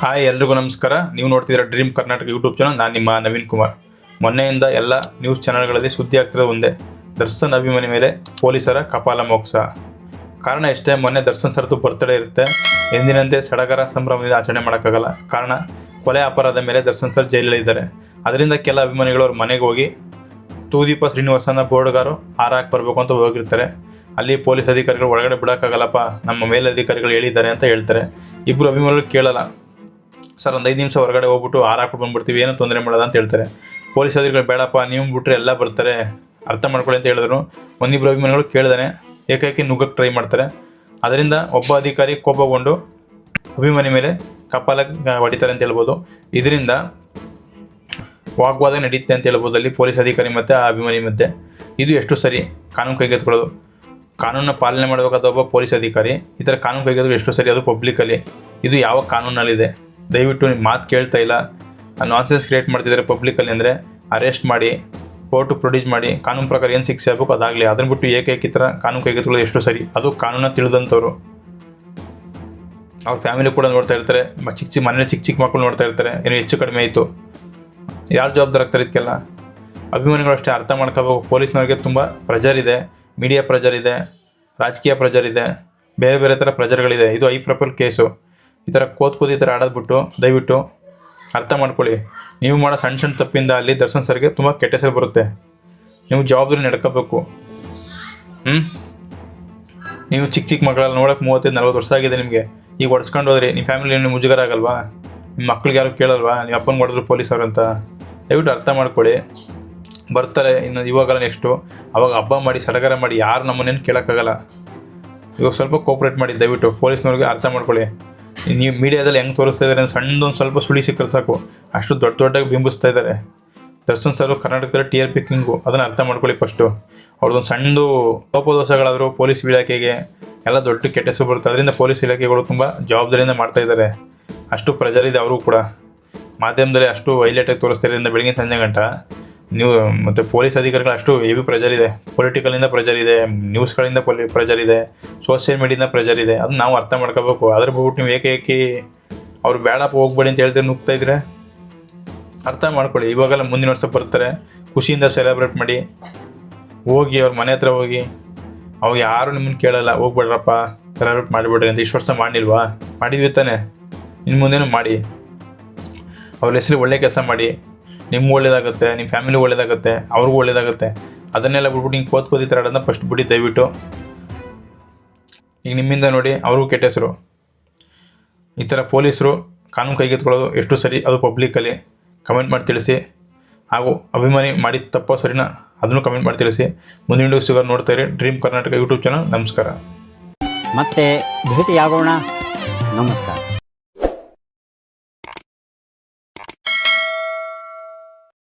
Hi, ಎಲ್ರಿಗೂ ನಮಸ್ಕಾರ. ನೀವು ನೋಡ್ತಿದ್ದೀರಾ ಡ್ರೀಮ್ ಕರ್ನಾಟಕ ಯೂಟ್ಯೂಬ್ ಚಾನಲ್. ನಾನು ನಿಮ್ಮ ನವೀನ್ ಕುಮಾರ್. ಮೊನ್ನೆಯಿಂದ ಎಲ್ಲ ನ್ಯೂಸ್ ಚಾನಲ್ಗಳಲ್ಲಿ ಸುದ್ದಿ ಆಗ್ತಿರೋದು ಒಂದೇ. ದರ್ಶನ್ ಅಭಿಮಾನಿ ಮೇಲೆ ಪೊಲೀಸರ ಕಪಾಲ ಮೋಕ್ಷ. ಕಾರಣ ಎಷ್ಟೇ, ಮೊನ್ನೆ ದರ್ಶನ್ ಸರ್ದು ಬರ್ತ್ಡೇ ಇರುತ್ತೆ. ಎಂದಿನಂತೆ ಸಡಗರ ಸಂಭ್ರಮದಿಂದ ಆಚರಣೆ ಮಾಡೋಕ್ಕಾಗಲ್ಲ. ಕಾರಣ, ಕೊಲೆ ಅಪರಾಧ ಮೇಲೆ ದರ್ಶನ್ ಸರ್ ಜೈಲಲ್ಲಿದ್ದಾರೆ ಅದರಿಂದ ಕೆಲ ಅಭಿಮಾನಿಗಳು ಅವ್ರ ಮನೆಗೆ ಹೋಗಿ ತೂದೀಪ ಶ್ರೀನಿವಾಸನ ಬೋರ್ಡ್ಗಾರು ಹಾರ ಬರಬೇಕು ಅಂತ ಹೋಗಿರ್ತಾರೆ. ಅಲ್ಲಿ ಪೊಲೀಸ್ ಅಧಿಕಾರಿಗಳು ಒಳಗಡೆ ಬಿಡೋಕ್ಕಾಗಲ್ಲಪ್ಪ, ನಮ್ಮ ಮೇಲಧಿಕಾರಿಗಳು ಹೇಳಿದ್ದಾರೆ ಅಂತ ಹೇಳ್ತಾರೆ. ಇಬ್ಬರು ಅಭಿಮಾನಿಗಳು ಕೇಳಲ್ಲ. ಸರ್, ಒಂದು ಐದು ನಿಮಿಷ ಹೊರಗಡೆ ಹೋಗ್ಬಿಟ್ಟು ಹಾರಾಕ್ಬಿಟ್ಟು ಬಂದ್ಬಿಡ್ತೀವಿ, ಏನೋ ತೊಂದರೆ ಮಾಡೋದ ಅಂತ ಹೇಳ್ತಾರೆ. ಪೊಲೀಸ್ ಅಧಿಕಾರಿಗಳು, ಬೇಡಪ್ಪ, ನೀವು ಬಿಟ್ಟರೆ ಎಲ್ಲ ಬರ್ತಾರೆ, ಅರ್ಥ ಮಾಡ್ಕೊಳ್ಳಿ ಅಂತ ಹೇಳಿದ್ರು. ಒಂದಿಬ್ಬರು ಅಭಿಮಾನಿಗಳು ಕೇಳಿದಾನೆ, ಏಕಾಏಕಿ ನುಗ್ಗಕ್ಕೆ ಟ್ರೈ ಮಾಡ್ತಾರೆ. ಅದರಿಂದ ಒಬ್ಬ ಅಧಿಕಾರಿ ಕೋಪಗೊಂಡು ಅಭಿಮಾನಿ ಮೇಲೆ ಕಪಾಲ ಹೊಡಿತಾರೆ ಅಂತ ಹೇಳ್ಬೋದು. ಇದರಿಂದ ವಾಗ್ವಾದ ನಡೀತೆ ಅಂತ ಹೇಳ್ಬೋದು ಅಲ್ಲಿ ಪೊಲೀಸ್ ಅಧಿಕಾರಿ ಮತ್ತು ಆ ಅಭಿಮಾನಿ ಮಧ್ಯೆ. ಇದು ಎಷ್ಟು ಸರಿ ಕಾನೂನು ಕೈಗೆತ್ತಿಕೊಳ್ಳೋದು? ಕಾನೂನನ್ನ ಪಾಲನೆ ಮಾಡಬೇಕಾದ ಒಬ್ಬ ಪೊಲೀಸ್ ಅಧಿಕಾರಿ, ಈ ಥರ ಕಾನೂನು ಕೈಗೆತ್ತಿಕೊಳ್ಳೋದು ಎಷ್ಟು ಸರಿ? ಅದು ಪಬ್ಲಿಕಲ್ಲಿ ಇದು ಯಾವ ಕಾನೂನಲ್ಲಿದೆ? ದಯವಿಟ್ಟು ನಿಮ್ಮ ಮಾತು ಕೇಳ್ತಾ ಇಲ್ಲ. ನಾನ್ಸೆನ್ಸ್ ಕ್ರಿಯೇಟ್ ಮಾಡ್ತಿದ್ದಾರೆ ಪಬ್ಲಿಕಲ್ಲಿ ಅಂದರೆ ಅರೆಸ್ಟ್ ಮಾಡಿ ಕೋರ್ಟು ಪ್ರೊಡ್ಯೂಸ್ ಮಾಡಿ, ಕಾನೂನು ಪ್ರಕಾರ ಏನು ಶಿಕ್ಷೆ ಆಗಬೇಕು ಅದಾಗಲಿ. ಅದನ್ನು ಬಿಟ್ಟು ಏಕೈಕ ಕಾನೂನು ಕೈಗೆತ್ತಿಕೊಳ್ಳೋದು ಎಷ್ಟು ಸರಿ. ಅದು ಕಾನೂನ ತಿಳಿದಂಥವ್ರು ಅವ್ರ ಫ್ಯಾಮಿಲಿ ಕೂಡ ನೋಡ್ತಾ ಇರ್ತಾರೆ. ಚಿಕ್ಕ ಚಿಕ್ಕ ಮನೇಲಿ ಚಿಕ್ಕ ಚಿಕ್ಕ ಮಕ್ಕಳು ನೋಡ್ತಾ ಇರ್ತಾರೆ. ಏನೋ ಹೆಚ್ಚು ಕಡಿಮೆ ಆಯಿತು. ಯಾರು ಜವಾಬ್ದಾರಿ ಆಗ್ತಾರೆ ಇದಕ್ಕೆಲ್ಲ ಅಭಿಮಾನಿಗಳು ಅಷ್ಟೇ ಅರ್ಥ ಮಾಡ್ಕೋಬೇಕು. ಪೊಲೀಸ್ನವ್ರಿಗೆ ತುಂಬ ಪ್ರೆಜರ್ ಇದೆ. ಮೀಡಿಯಾ ಪ್ರೆಜರ್ ಇದೆ. ರಾಜಕೀಯ ಪ್ರೆಜರ್ ಇದೆ. ಬೇರೆ ಬೇರೆ ಥರ ಪ್ರೆಜರ್ಗಳಿದೆ ಇದು ಐ ಪ್ರಪಲ್ ಕೇಸು ಈ ಥರ ಕೋತ್ ಕೂತ್ ಈ ಥರ ಆಡೋದ್ಬಿಟ್ಟು, ದಯವಿಟ್ಟು ಅರ್ಥ ಮಾಡ್ಕೊಳ್ಳಿ. ನೀವು ಮಾಡೋ ಸಣ್ಣ ಸಣ್ಣ ತಪ್ಪಿಂದ ಅಲ್ಲಿ ದರ್ಶನ್ ಸರ್ಗೆ ತುಂಬ ಕೆಟ್ಟ ಹೆಸರು ಬರುತ್ತೆ. ನೀವು ಜವಾಬ್ದಾರಿ ನಡ್ಕೋಬೇಕು. ಹ್ಞೂ ನೀವು ಚಿಕ್ಕ ಚಿಕ್ಕ ಮಕ್ಕಳಲ್ಲಿ ನೋಡೋಕೆ ಮೂವತ್ತೈದು, ನಲ್ವತ್ತು ವರ್ಷ ಆಗಿದೆ ನಿಮಗೆ. ಈಗ ಹೊಡ್ಸ್ಕೊಂಡು ಹೋದ್ರಿ ನಿಮ್ಮ ಫ್ಯಾಮಿಲಿ ನಿಮ್ಮ ಮುಜುಗರ ಆಗಲ್ವಾ? ನಿಮ್ಮ ಮಕ್ಳಿಗೆ ಯಾರು ಕೇಳಲ್ವಾ? ನೀವು ಅಪ್ಪನ ಹೊಡೆದ್ರು ಪೊಲೀಸರು ಅಂತ. ದಯವಿಟ್ಟು ಅರ್ಥ ಮಾಡ್ಕೊಳ್ಳಿ. ಬರ್ತಾರೆ ಇನ್ನು ಇವಾಗಲ್ಲ ನೆಕ್ಸ್ಟು ಅವಾಗ ಹಬ್ಬ ಮಾಡಿ, ಸಡಗರ ಮಾಡಿ ಯಾರು ನಮ್ಮನ್ನೇನು ಕೇಳೋಕ್ಕಾಗಲ್ಲ. ಇವಾಗ ಸ್ವಲ್ಪ ಕೋಪ್ರೇಟ್ ಮಾಡಿ, ದಯವಿಟ್ಟು ಪೊಲೀಸ್ನವ್ರಿಗೆ ಅರ್ಥ ಮಾಡ್ಕೊಳ್ಳಿ. ನೀವು ಮೀಡಿಯಾದಲ್ಲಿ ಹೆಂಗೆ ತೋರಿಸ್ತಾ ಇದ್ದಾರೆ ಸಣ್ಣ ಸಣ್ಣದೊಂದು ಸ್ವಲ್ಪ ಸುಳಿ ಸಿಕ್ಕರೆ ಸಾಕು. ಅಷ್ಟು ದೊಡ್ಡ ದೊಡ್ಡಾಗಿ ಬಿಂಬಿಸ್ತಾ ಇದ್ದಾರೆ ದರ್ಶನ್ ಸರ್ ಕರ್ನಾಟಕದಲ್ಲಿ ಟಿ ಆರ್ ಪಿ ಕಿಂಗು, ಅದನ್ನು ಅರ್ಥ ಮಾಡ್ಕೊಳ್ಳಿ ಫಸ್ಟು. ಅವ್ರದ್ದೊಂದು ಸಣ್ಣದು ಲೋಪದೋಷಗಳಾದರೂ ಪೊಲೀಸ್ ಇಲಾಖೆಗೆ ಎಲ್ಲ ದೊಡ್ಡ ಕೆಟ್ಟಸು ಬರುತ್ತೆ. ಅದರಿಂದ ಪೊಲೀಸ್ ಇಲಾಖೆಗಳು ತುಂಬ ಜವಾಬ್ದಾರಿಯಿಂದ ಮಾಡ್ತಾ ಇದ್ದಾರೆ ಅಷ್ಟು ಪ್ರೆಜರ್ ಇದೆ ಅವರು ಕೂಡ. ಮಾಧ್ಯಮದಲ್ಲಿ ಅಷ್ಟು ಹೈಲೈಟಾಗಿ ತೋರಿಸ್ತಾ ಇರೋದ್ರಿಂದ ಬೆಳಗ್ಗೆ ಸಂಜೆ ಗಂಟ ನೀವು, ಮತ್ತು ಪೊಲೀಸ್ ಅಧಿಕಾರಿಗಳು ಅಷ್ಟು ಹೆವಿ ಪ್ರೆಜರ್ ಇದೆ. ಪೊಲಿಟಿಕಲಿಂದ ಪ್ರೆಜರ್ ಇದೆ ನ್ಯೂಸ್ಗಳಿಂದ ಪೊಲಿ ಪ್ರೆಜರ್ ಇದೆ ಸೋಷಿಯಲ್ ಮೀಡಿಯಿಂದ ಪ್ರೆಜರ್ ಇದೆ. ಅದನ್ನ ನಾವು ಅರ್ಥ ಮಾಡ್ಕೋಬೇಕು. ಅದ್ರ ಬಿಟ್ಟು ನೀವು ಏಕೆ ಅವ್ರು ಬೇಡಪ್ಪ, ಹೋಗ್ಬೇಡಿ ಅಂತ ಹೇಳ್ತಾರೆ ನುಗ್ತಾ ಇದ್ರೆ? ಅರ್ಥ ಮಾಡ್ಕೊಳ್ಳಿ. ಇವಾಗೆಲ್ಲ ಮುಂದಿನ ವರ್ಷ ಬರ್ತಾರೆ. ಖುಷಿಯಿಂದ ಸೆಲೆಬ್ರೇಟ್ ಮಾಡಿ. ಹೋಗಿ ಅವ್ರ ಮನೆ ಹತ್ರ ಹೋಗಿ. ಅವಾಗ ಯಾರು ನಿಮ್ಮನ್ನು ಕೇಳಲ್ಲ. ಹೋಗ್ಬೇಡ್ರಪ್ಪ ಸೆಲೆಬ್ರೇಟ್ ಮಾಡಿಬಿಡ್ರಿ ಅಂತ. ಇಷ್ಟು ವರ್ಷ ಮಾಡಿಲ್ವಾ ಮಾಡಿದ್ವಿ ತಾನೆ. ಇನ್ನು ಮುಂದೇನು ಮಾಡಿ? ಅವ್ರ ಹೆಸರು ಒಳ್ಳೆ ಕೆಲಸ ಮಾಡಿ. ನಿಮ್ಗೆ ಒಳ್ಳೇದಾಗುತ್ತೆ ನಿಮ್ಮ ಫ್ಯಾಮಿಲಿ ಒಳ್ಳೇದಾಗುತ್ತೆ, ಅವ್ರಿಗೂ ಒಳ್ಳೇದಾಗುತ್ತೆ. ಅದನ್ನೆಲ್ಲ ಬಿಟ್ಬಿಟ್ಟು ಹಿಂಗೆ ಕೋತ್ ಕೋತಿ ಥರ ಫಸ್ಟ್ ಬಿಡಿ, ದಯವಿಟ್ಟು. ಈಗ ನಿಮ್ಮಿಂದ ನೋಡಿ, ಅವ್ರಿಗೂ ಕೆಟ್ಟ ಹೆಸರು. ಈ ಥರ ಪೊಲೀಸರು ಕಾನೂನು ಕೈಗೆತ್ಕೊಳ್ಳೋದು ಎಷ್ಟು ಸರಿ, ಅದು ಪಬ್ಲಿಕಲ್ಲಿ ಕಮೆಂಟ್ ಮಾಡಿ ತಿಳಿಸಿ. ಹಾಗೂ ಅಭಿಮಾನಿ ಮಾಡಿದ ತಪ್ಪೋ ಸರಿನಾ ಅದನ್ನು ಕಮೆಂಟ್ ಮಾಡಿ ತಿಳಿಸಿ. ಮುಂದಿನ ವಿಡಿಯೋ ನೋಡ್ತಾ ಇರಿ ಡ್ರೀಮ್ ಕರ್ನಾಟಕ ಯೂಟ್ಯೂಬ್ ಚಾನಲ್ ನಮಸ್ಕಾರ. ಮತ್ತೆ ಭೇಟಿಯಾಗೋಣ. ನಮಸ್ಕಾರ.